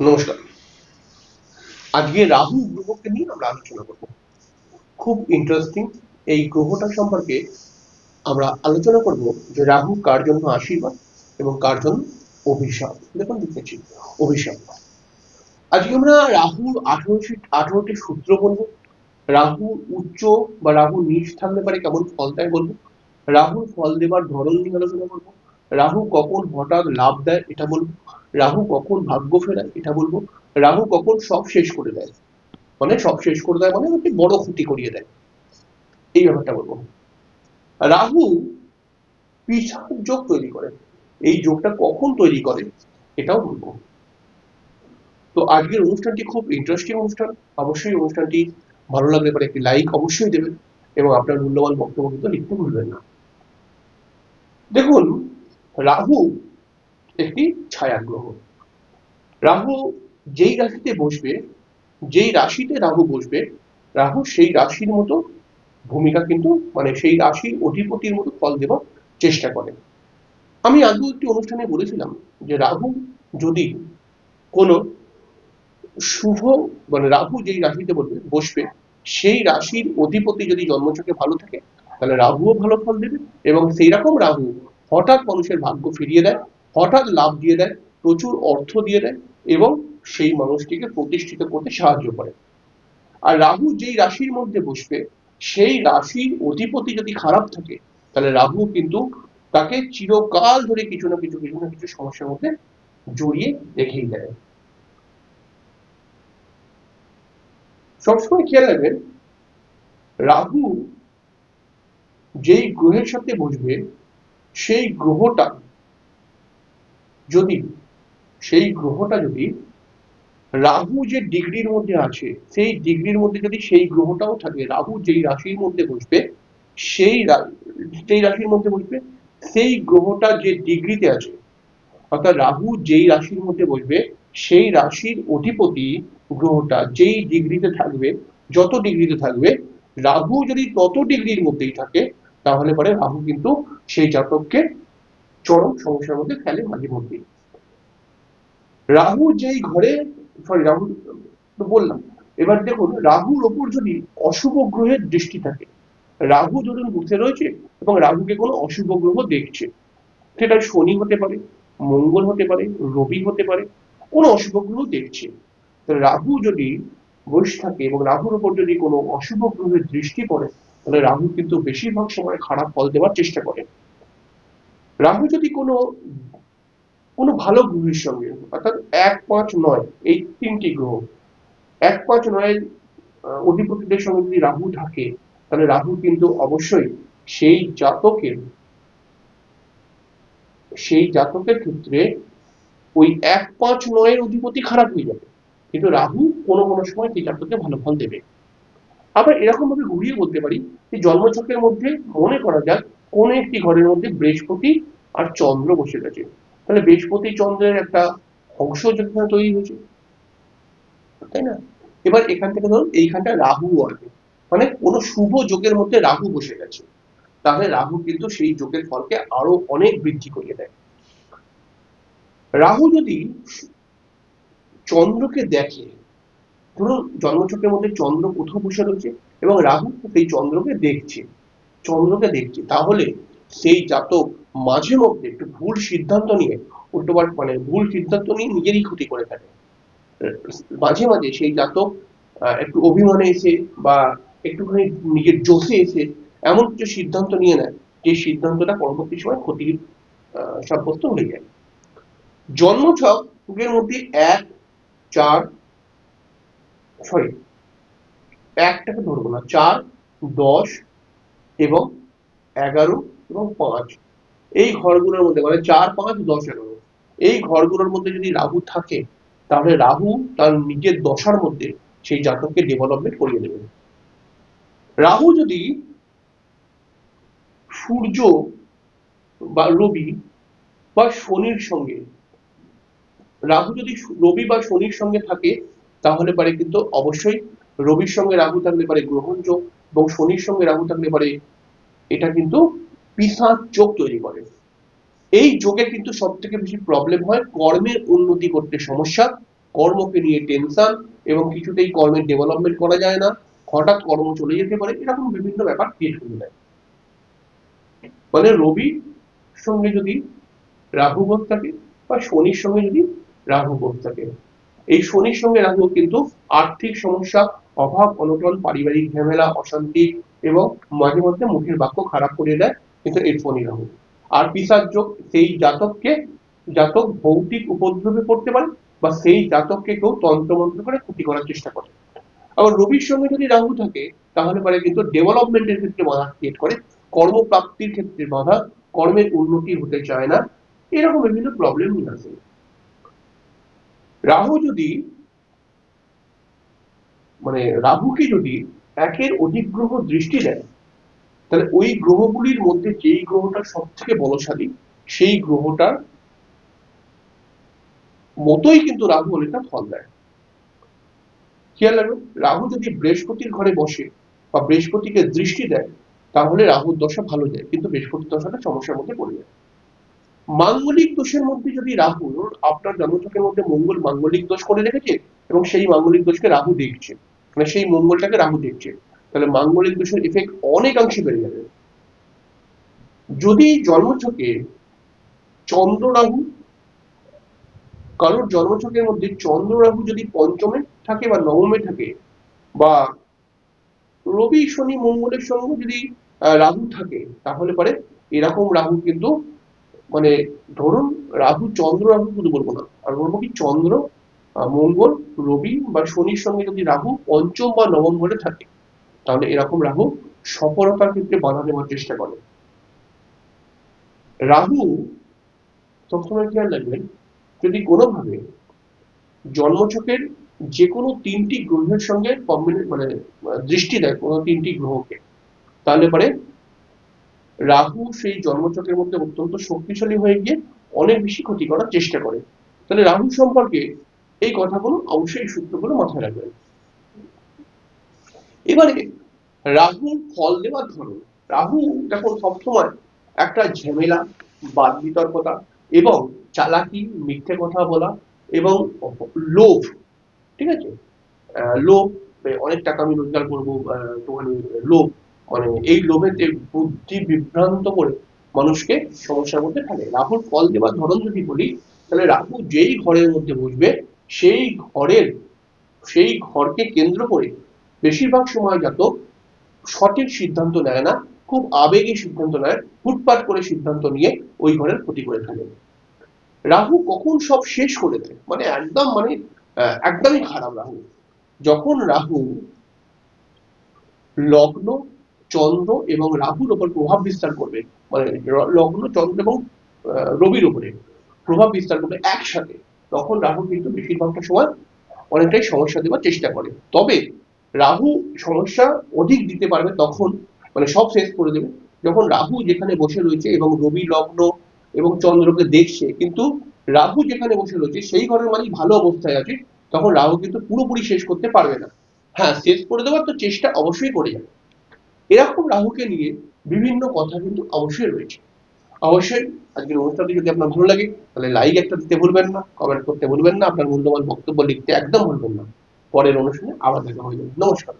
নমস্কার। আজকে রাহু গ্রহকে নিয়ে আমরা আলোচনা করব। খুব ইন্টারেস্টিং এই গ্রহটা সম্পর্কে আমরা আলোচনা করব যে রাহু কার জন্য আশীর্বাদ এবং কার জন্য অভিশাপ। দেখুন লিখেছি অভিশাপ। আজকে আমরা রাহুর আঠারোটি আঠারোটি সূত্র বলব। রাহু উচ্চ বা রাহু নিচ থাকলে পারে কেমন ফল দেয় বলব। রাহুর ফল দেবার ধরন নিয়ে আলোচনা করব। রাহু কখন হঠাৎ লাভ দেয় এটা বলব? রাহু কখন ভাগ্য ফেরায় এটা বলব? রাহু কখন সব শেষ করে দেয়? মানে সব শেষ করে দেয় মানে একটি বড় ক্ষতি করিয়ে দেয়। এই ব্যাপারটা বলব। রাহু পিছার যোগ তৈরি করে। এই যোগটা কখন তৈরি করে এটাও বলব। তো আজকের অনুষ্ঠানটি খুব ইন্টারেস্টিং অনুষ্ঠান। অবশ্যই অনুষ্ঠানটি ভালো লাগলে পরে একটি লাইক অবশ্যই দেবেন এবং আপনার মূল্যবান বক্তব্য কিন্তু লিখতে ভুলবেন না। দেখুন রাহু একটি ছায়া গ্রহ রাহু যেই রাশিতে বসবে, যেই রাশিতে রাহু বসবে, রাহু সেই রাশির মতো ভূমিকা কিন্তু মানে সেই রাশির অধিপতির মতো ফল দেওয়ার চেষ্টা করে। আমি আগেও একটি অনুষ্ঠানে বলেছিলাম যে রাহু যদি কোনো শুভ মানে রাহু যেই রাশিতে বলবে বসবে, সেই রাশির অধিপতি যদি জন্মচকে ভালো থাকে, তাহলে রাহুও ভালো ফল দেবে এবং সেই রকম রাহু হঠাৎ মানুষের ভাগ্য ফিরিয়ে দেয়, হঠাৎ লাভ দিয়ে দেয়, প্রচুর অর্থ দিয়ে দেয় এবং সেই মানুষটিকে প্রতিষ্ঠিত করতে সাহায্য করে। আর রাহু যেই রাশির মধ্যে বসবে, সেই রাশির অধিপতি যদি খারাপ থাকে, তাহলে রাহু কিন্তু তাকে চিরকাল ধরে কিছু না কিছু কিছু না কিছু সমস্যার মধ্যে জড়িয়ে রেখেই দেয়। সবসময় খেয়াল রাখবেন, রাহু যেই গ্রহের সাথে বসবে সেই গ্রহটা যদি, সেই গ্রহটা যদি রাহু যে ডিগ্রির মধ্যে আছে, সেই ডিগ্রির মধ্যে যদি সেই গ্রহটাও থাকে, রাহু যেই রাশির মধ্যে বসবে, সেই যেই রাশির মধ্যে বসবে, সেই গ্রহটা যে ডিগ্রিতে আছে, অর্থাৎ রাহু যেই রাশির মধ্যে বসবে, সেই রাশির অধিপতি গ্রহটা যেই ডিগ্রিতে থাকবে, যত ডিগ্রিতে থাকবে, রাহু যদি তত ডিগ্রির মধ্যেই থাকে তাহলে পরে রাহু কিন্তু সেই জাতককে চরম সমস্যার মধ্যে ফেলে মাঝে মধ্যে রাহু যেই ঘরে সরি রাহু, তো বললাম। এবার দেখুন, রাহুর ওপর যদি অশুভ গ্রহের দৃষ্টি থাকে, রাহু ধরুন বসে রয়েছে এবং রাহুকে কোনো অশুভ গ্রহ দেখছে। সেটা শনি হতে পারে, মঙ্গল হতে পারে, রবি হতে পারে, কোনো অশুভ গ্রহ দেখছে। রাহু যদি বসে থাকে এবং রাহুর উপর যদি কোনো অশুভ গ্রহের দৃষ্টি পড়ে তাহলে রাহু কিন্তু বেশিরভাগ সময় খারাপ ফল দেওয়ার চেষ্টা করে। রাহু যদি কোনো কোনো ভালো গ্রহের সঙ্গে, অর্থাৎ এক পাঁচ নয়, এই তিনটি গ্রহ, এক পাঁচ নয়ের অধিপতিদের সঙ্গে যদি রাহু থাকে, তাহলে রাহু কিন্তু অবশ্যই সেই জাতকের সেই জাতকের ক্ষেত্রে ওই এক পাঁচ নয়ের অধিপতি খারাপ হয়ে যাবে। কিন্তু রাহু কোনো কোনো সময় সেই জাতককে ভালো ফল দেবে। আবার এরকম ভাবে ঘুরিয়ে বলতে পারি যে জন্মচক্রের মধ্যে মনে করা যাক কোন একটি ঘরের মধ্যে বৃহস্পতি আর চন্দ্র বসে গেছে। তাহলে বৃহস্পতি চন্দ্রের একটা অংশ যেখানে তৈরি হয়েছে। তাই না? এবার এখান থেকে ধরুন এইখানটা রাহু আসবে মানে কোনো শুভ যোগের মধ্যে রাহু বসে গেছে। তাহলে রাহু কিন্তু সেই যোগের ফলকে আরও অনেক বৃদ্ধি করিয়ে দেয়। রাহু যদি চন্দ্রকে দেখে ধরুন জন্মচক্রের মধ্যে চন্দ্র কোথাও বসে রয়েছে এবং রাহু সেই চন্দ্রকে দেখছে চন্দ্রকে দেখছে। তাহলে সেই জাতক মাঝে মধ্যে একটু ভুল সিদ্ধান্ত নিয়ে উল্টোবার মানে ভুল সিদ্ধান্ত নিয়ে নিজেরই ক্ষতি করে থাকে। মাঝে মাঝে সেই জাতক একটু অভিমানে এসে বা একটুখানি নিজের জোশে এসে এমন কিছু সিদ্ধান্ত নিয়ে নেয়, যে সিদ্ধান্তটা পরবর্তী সময় ক্ষতির সাব্যস্ত হয়ে যায়। জন্মছকের মধ্যে এক, চার সরি একটাকে ধরবো না, চার, দশ এবং এগারো এবং পাঁচ। এই ঘরগুলোর মধ্যে মানে চার, পাঁচ, দশ, এগারো। এই ঘরগুলোর মধ্যে যদি রাহু থাকে, তাহলে রাহু তার নিজের দশার মধ্যে সেই জাতককে ডেভেলপমেন্ট করিয়ে দেবে। রাহু যদি সূর্য বা রবি বা শনির সঙ্গে, রাহু যদি রবি বা শনির সঙ্গে থাকে তাহলে পারে কিন্তু অবশ্যই রবির সঙ্গে রাহু থাকলে পারে গ্রহণ যোগ এবং শনির সঙ্গে রাহু থাকলে পারে এটা কিন্তু পিসার যোগ তৈরি করে। এই যোগে কিন্তু সব থেকে বেশি প্রবলেম হয় কর্মের উন্নতি করতে সমস্যা, কর্মকে নিয়ে টেনশন এবং কিছুতেই কর্মের ডেভেলপমেন্ট করা যায় না, হঠাৎ কর্ম চলে যেতে পারে, এরকম বিভিন্ন ব্যাপার ক্রিয়েট করে দেয় মানে রবি সঙ্গে যদি রাহু বোধ থাকে বা শনির সঙ্গে যদি রাহু বোধ থাকে এই শনির সঙ্গে রাহু কিন্তু আর্থিক সমস্যা, অভাব, অনটন, পারিবারিক ঝামেলা, অশান্তি এবং মাঝে মধ্যে মুখের বাক্য খারাপ করে দেয় কিন্তু এর শনি রাহু। আর পিসার যোগ সেই জাতককে, জাতক ভৌতিক উপদ্রবে পড়তে পারে বা সেই জাতককে কেউ তন্ত্রমন্ত্র করে ক্ষতি করার চেষ্টা করে। আবার রবির সঙ্গে যদি রাহু থাকে, তাহলে পরে কিন্তু ডেভেলপমেন্টের ক্ষেত্রে বাধা ক্রিয়েট করে, কর্মপ্রাপ্তির ক্ষেত্রে বাধা, কর্মের উন্নতি হতে চায় না। এরকম বিভিন্ন প্রবলেম আসে রাহু যদি মানে রাহুকে যদি একের অধিক গ্রহ দৃষ্টি দেয়, তাহলে ওই গ্রহগুলির মধ্যে যেই গ্রহটা সব থেকে বলশালী, সেই গ্রহটার মতোই কিন্তু রাহু অনেকটা ফল দেয়। খেয়াল রাখবেন, রাহু যদি বৃহস্পতির ঘরে বসে বা বৃহস্পতিকে দৃষ্টি দেয়, তাহলে রাহুর দশা ভালো যায়, কিন্তু বৃহস্পতি দশাটা সমস্যার মধ্যে পড়ে যায়। মাঙ্গলিক দোষের মধ্যে যদি রাহু, আপনার জন্মছকের মধ্যে মঙ্গল মাঙ্গলিক দোষ করে রেখেছে এবং সেই মাঙ্গলিক দোষকে রাহু দেখছে। মানে সেই মঙ্গলটাকে রাহু দেখছে। তাহলে মাঙ্গলিক দোষের এফেক্ট অনেকাংশে বেড়ে যাবে। যদি জন্মছকে চন্দ্র রাহু কারোর জন্মছকের মধ্যে চন্দ্র রাহু যদি পঞ্চমে থাকে বা নবমে থাকে বা রবি, শনি, মঙ্গলের সঙ্গে যদি রাহু থাকে, তাহলে পরে এরকম রাহু কিন্তু মানে ধরুন রাহু চন্দ্র রাহু শুধু বলব না। আর বলব কি চন্দ্র মঙ্গল, রবি বা শনির সঙ্গে যদি রাহু পঞ্চম বা নবম ঘরে থাকে, তাহলে এরকম রাহু সফলতার ক্ষেত্রে বাধা দেওয়ার চেষ্টা করে। রাহু সবসময় খেয়াল রাখবেন, যদি কোনোভাবে জন্মছকের যে কোনো তিনটি গ্রহের সঙ্গে কম্বিনে মানে দৃষ্টি দেয় কোনো তিনটি গ্রহকে, তাহলে পরে রাহু সেই জন্মচক্রের মধ্যে অত্যন্ত শক্তিশালী হয়ে গিয়ে অনেক বেশি ক্ষতি করার চেষ্টা করে। তাহলে রাহু সম্পর্কে এই কথাগুলো অবশ্যই সূত্রগুলো মাথায় রাখবেন। এবারে রাহুর ফল দেওয়ার ধরন। রাহু দেখুন সবসময় একটা ঝামেলা বাদ বিতর্কতা এবং চালাকি, মিথ্যে কথা বলা এবং লোভ, ঠিক আছে? লোভ, অনেক টাকা আমি রোজগার করব একটুখানি লোভ। মানে এই লোভেতে বুদ্ধি বিভ্রান্ত করে মানুষকে সমস্যার মধ্যে ফেলে। রাহুর ফল দেওয়ার ধরন যদি বলি, তাহলে রাহু যেই ঘরের মধ্যে বসবে, সেই ঘরের, সেই ঘরকে কেন্দ্র করে বেশিরভাগ সময় জাতক সঠিক সিদ্ধান্ত নেয় না, খুব আবেগী সিদ্ধান্ত নেয় ফুটপাট করে সিদ্ধান্ত নিয়ে ওই ঘরের ক্ষতি করে ফেলে। রাহু কখন সব শেষ করে দেয়? মানে একদম মানে একদমই খারাপ রাহু। যখন রাহু লগ্ন চন্দ্র এবং রাহুর উপর প্রভাব বিস্তার করবে। মানে লগ্ন, চন্দ্র এবং রবির উপরে প্রভাব বিস্তার করবে একসাথে। তখন রাহু কিন্তু বেশিরভাগটা সময় অনেকটাই সমস্যা দেওয়ার চেষ্টা করে। তবে রাহু সমস্যা অধিক দিতে পারবে তখন মানে সব শেষ করে দেবে। যখন রাহু যেখানে বসে রয়েছে এবং রবি লগ্ন এবং চন্দ্রকে দেখছে, কিন্তু রাহু যেখানে বসে রয়েছে সেই ঘরের মালিক ভালো অবস্থায় আছে, তখন রাহু কিন্তু পুরোপুরি শেষ করতে পারবে না। হ্যাঁ শেষ করে দেওয়ার তো চেষ্টা অবশ্যই করে যাবে। এরকম রাহুকে নিয়ে বিভিন্ন কথা কিন্তু অবশ্যই রয়েছে। অবশ্যই আজকের অনুষ্ঠানটি যদি আপনার ভালো লাগে, তাহলে লাইক একটা দিতে ভুলবেন না কমেন্ট করতে ভুলবেন না, আপনার মূল্যবান বক্তব্য লিখতে একদম ভুলবেন না। পরের অনুষ্ঠানে আবার দেখা হয়ে যাবে নমস্কার।